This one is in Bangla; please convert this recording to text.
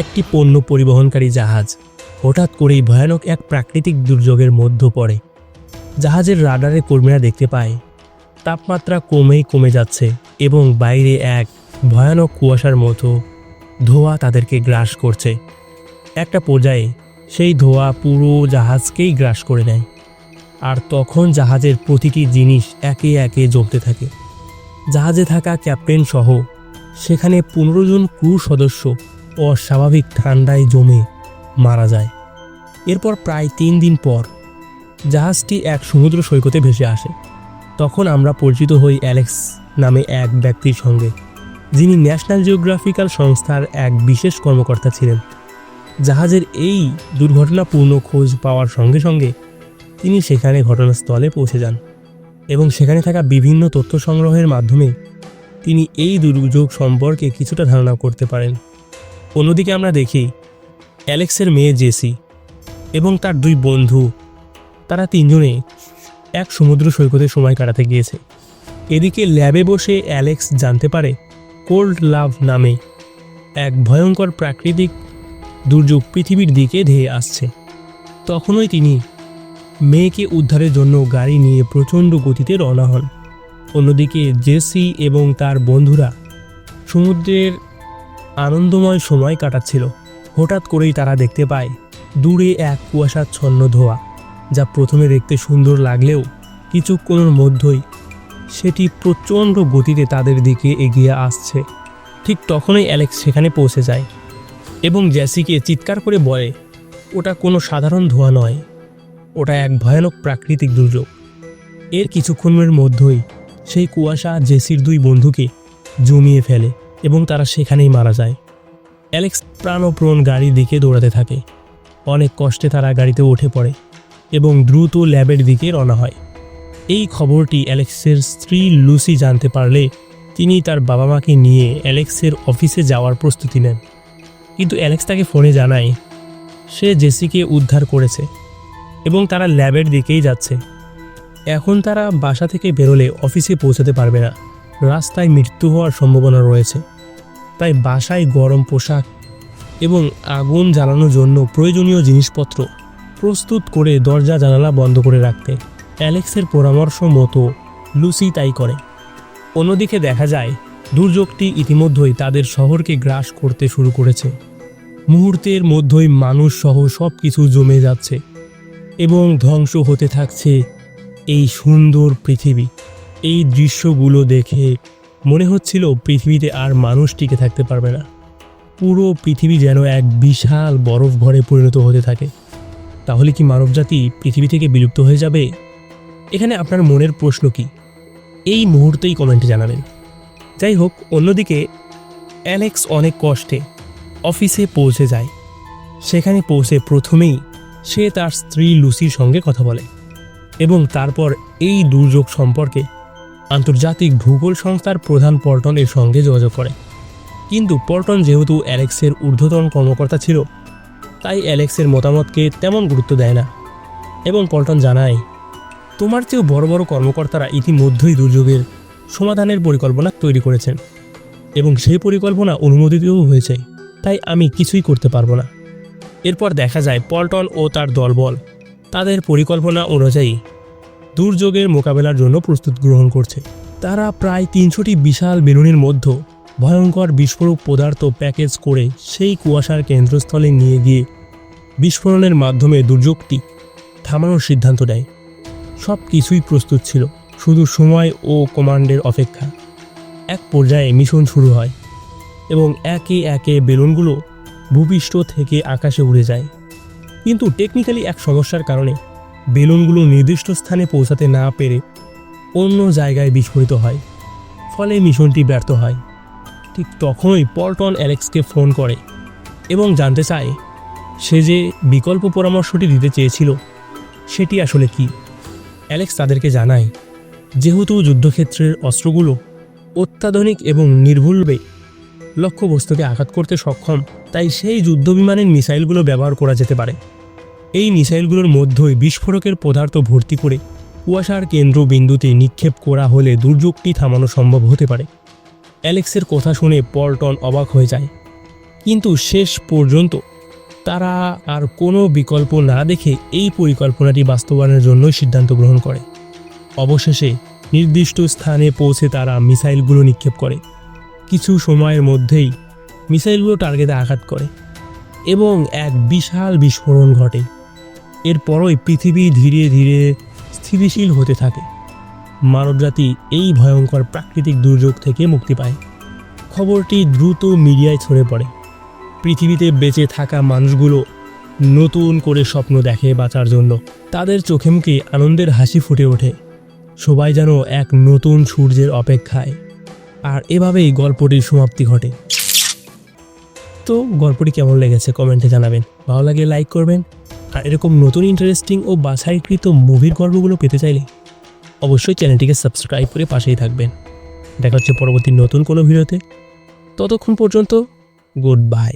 একটি পণ্য পরিবহনকারী জাহাজ হঠাৎ করেই ভয়ানক এক প্রাকৃতিক দুর্যোগের মধ্য পড়ে। জাহাজের রাডারে কর্মীরা দেখতে পায়, তাপমাত্রা কমেই কমে যাচ্ছে এবং বাইরে এক ভয়ানক কুয়াশার মতো ধোঁয়া তাদেরকে গ্রাস করছে। একটা পর্যায়ে সেই ধোঁয়া পুরো জাহাজকেই গ্রাস করে নেয় আর তখন জাহাজের প্রতিটি জিনিস একে একে জ্বলতে থাকে। জাহাজে থাকা ক্যাপ্টেন সহ সেখানে পনেরো জন ক্রু সদস্য অস্বাভাবিক ঠান্ডায় জমে মারা যায়। এরপর প্রায় তিন দিন পর জাহাজটি এক সমুদ্র সৈকতে ভেসে আসে। তখন আমরা পরিচিত হই অ্যালেক্স নামে এক ব্যক্তির সঙ্গে, যিনি ন্যাশনাল জিওগ্রাফিক্যাল সংস্থার এক বিশেষ কর্মকর্তা ছিলেন। জাহাজের এই দুর্ঘটনাপূর্ণ খোঁজ পাওয়ার সঙ্গে সঙ্গে তিনি সেখানে ঘটনাস্থলে পৌঁছে যান এবং সেখানে থাকা বিভিন্ন তথ্য সংগ্রহের মাধ্যমে তিনি এই দুর্যোগ সম্পর্কে কিছুটা ধারণা করতে পারেন। অন্যদিকে আমরা দেখি অ্যালেক্সের মেয়ে জেসি এবং তার দুই বন্ধু। তারা তিনজনে এক সমুদ্র সৈকতে সময় কাটাতে গিয়েছে। এদিকে ল্যাবে বসে অ্যালেক্স জানতে পারে কোল্ড লাভ নামে এক ভয়ঙ্কর প্রাকৃতিক দুর্যোগ পৃথিবীর দিকে ধেয়ে আসছে। তখনই তিনি মেয়েকে উদ্ধারের জন্য গাড়ি নিয়ে প্রচণ্ড গতিতে রওনা হন। অন্যদিকে জেসি এবং তার বন্ধুরা সমুদ্রের আনন্দময় সময় কাটাচ্ছিল। হঠাৎ করেই তারা দেখতে পায়, দূরে এক কুয়াশাচ্ছন্ন ধোয়া, যা প্রথমে দেখতে সুন্দর লাগলেও কিছুক্ষণের মধ্যেই সেটি প্রচণ্ড গতিতে তাদের দিকে এগিয়ে আসছে। ঠিক তখনই অ্যালেক্স সেখানে পৌঁছে যায় এবং জ্যাসিকে চিৎকার করে বলে, ওটা কোনো সাধারণ ধোঁয়া নয়। ওটা এক ভয়ানক প্রাকৃতিক দুর্যোগ। এর কিছুক্ষণের মধ্যেই সেই কুয়াশা জেসির দুই বন্ধুকে জমিয়ে ফেলে। এবং তারা সেখানেই মারা যায়। অ্যালেক্স প্রাণপ্রণ গাড়ির দিকে দৌড়াতে থাকে। অনেক কষ্টে তারা গাড়িতে উঠে পড়ে এবং দ্রুত ল্যাবের দিকে রওনা হয়। এই খবরটি অ্যালেক্সের স্ত্রী লুসি জানতে পারলে তিনি তার বাবা মাকে নিয়ে অ্যালেক্সের অফিসে যাওয়ার প্রস্তুতি নেন। কিন্তু অ্যালেক্স তাকে ফোনে জানায়, সে জেসিকে উদ্ধার করেছে এবং তারা ল্যাবের দিকেই যাচ্ছে। এখন তারা বাসা থেকে বেরোলে অফিসে পৌঁছাতে পারবে না। রাস্তায় মৃত্যু হওয়ার সম্ভাবনা রয়েছে। তাই বাসায় গরম পোশাক এবং আগুন জ্বালানোর জন্য প্রয়োজনীয় জিনিসপত্র প্রস্তুত করে দরজা জানালা বন্ধ করে রাখতে অ্যালেক্সের পরামর্শ মতো লুসি তাই করে। অন্যদিকে দেখা যায়, দুর্যোগটি ইতিমধ্যেই তাদের শহরকে গ্রাস করতে শুরু করেছে। মুহূর্তের মধ্যেই মানুষ সহ সব কিছু জমে যাচ্ছে এবং ধ্বংস হতে থাকছে এই সুন্দর পৃথিবী। এই দৃশ্যগুলো দেখে মনে হচ্ছিল পৃথিবীতে আর মানুষ টিকে থাকতে পারবে না। পুরো পৃথিবী যেন এক বিশাল বরফ ঘরে পরিণত হতে থাকে। তাহলে কি মানবজাতি পৃথিবী থেকে বিলুপ্ত হয়ে যাবে? এখানে আপনার মনের প্রশ্ন কি? এই মুহূর্তেই কমেন্টে জানাবেন। যাই হোক, অন্যদিকে অ্যালেক্স অনেক কষ্টে অফিসে পৌঁছে যায়। সেখানে পৌঁছে প্রথমেই সে তার স্ত্রী লুসির সঙ্গে কথা বলে এবং তারপর এই দুর্যোগ সম্পর্কে আন্তর্জাতিক ভূগোল সংস্থার প্রধান পল্টনের সঙ্গে যোগাযোগ করে। কিন্তু পল্টন যেহেতু অ্যালেক্সের ঊর্ধ্বতন কর্মকর্তা ছিল, তাই অ্যালেক্সের মতামতকে তেমন গুরুত্ব দেয় না। এবং পল্টন জানায়, তোমার চেয়েও বড় বড় কর্মকর্তারা ইতিমধ্যেই দুর্যোগের সমাধানের পরিকল্পনা তৈরি করেছেন। এবং সেই পরিকল্পনা অনুমোদিতও হয়েছে, তাই আমি কিছুই করতে পারব না। এরপর দেখা যায় পল্টন ও তার দলবল। তাদের পরিকল্পনা অনুযায়ী দুর্যোগের মোকাবেলার জন্য প্রস্তুত গ্রহণ করছে। তারা প্রায় তিনশোটি বিশাল বেলুনের মধ্যে ভয়ঙ্কর বিস্ফোরক পদার্থ প্যাকেজ করে সেই কুয়াশার কেন্দ্রস্থলে নিয়ে গিয়ে বিস্ফোরণের মাধ্যমে দুর্যোগটি থামানোর সিদ্ধান্ত নেয়। সব কিছুই প্রস্তুত ছিল, শুধু সময় ও কমান্ডের অপেক্ষা। এক পর্যায়ে মিশন শুরু হয় এবং একে একে বেলুনগুলো ভূপৃষ্ঠ থেকে আকাশে উড়ে যায়। কিন্তু টেকনিক্যালি এক সমস্যার কারণে বেলুনগুলো নির্দিষ্ট স্থানে পৌঁছাতে না পেরে অন্য জায়গায় বিস্ফোরিত হয়। ফলে মিশনটি ব্যর্থ হয়। ঠিক তখনই পল্টন অ্যালেক্সকে ফোন করে এবং জানতে চায় সে যে বিকল্প পরামর্শটি দিতে চেয়েছিল, সেটি আসলে কি? অ্যালেক্স তাদেরকে জানায়, যেহেতু যুদ্ধক্ষেত্রের অস্ত্রগুলো অত্যাধুনিক এবং নির্ভুলভাবে লক্ষ্যবস্তুকে আঘাত করতে সক্ষম, তাই সেই যুদ্ধবিমানের মিসাইলগুলো ব্যবহার করা যেতে পারে। এই মিসাইলগুলোর মধ্যেই বিস্ফোরকের পদার্থ ভর্তি করে কুয়াশার কেন্দ্রবিন্দুতে নিক্ষেপ করা হলে দুর্যোগটি থামানো সম্ভব হতে পারে। অ্যালেক্সের কথা শুনে পল্টন অবাক হয়ে যায়। কিন্তু শেষ পর্যন্ত তারা আর কোনো বিকল্প না দেখে এই পরিকল্পনাটি বাস্তবায়নের জন্য সিদ্ধান্ত গ্রহণ করে। অবশেষে নির্দিষ্ট স্থানে পৌঁছে তারা মিসাইলগুলো নিক্ষেপ করে। কিছু সময়ের মধ্যেই মিসাইলগুলো টার্গেটে আঘাত করে এবং এক বিশাল বিস্ফোরণ ঘটে। এরপরই পৃথিবী ধীরে ধীরে স্থিতিশীল হতে থাকে। মানবজাতি এই ভয়ঙ্কর প্রাকৃতিক দুর্যোগ থেকে মুক্তি পায়। খবরটি দ্রুত মিডিয়ায় ছড়ে পড়ে। পৃথিবীতে বেঁচে থাকা মানুষগুলো নতুন করে স্বপ্ন দেখে বাঁচার জন্য। তাদের চোখে মুখে আনন্দের হাসি ফুটে ওঠে। সবাই যেন এক নতুন সূর্যের অপেক্ষায়। আর এভাবেই গল্পটির সমাপ্তি ঘটে। তো গল্পটি কেমন লেগেছে কমেন্টে জানাবেন। ভালো লাগে লাইক করবেন। আর এরকম নতুন ইন্টারেস্টিং ও বাছাইকৃত মুভির গল্পগুলো পেতে চাইলে অবশ্যই চ্যানেলটিকে সাবস্ক্রাইব করে পাশেই থাকবেন। দেখা হচ্ছে পরবর্তী নতুন কোনো ভিডিওতে। ততক্ষণ পর্যন্ত গুড বাই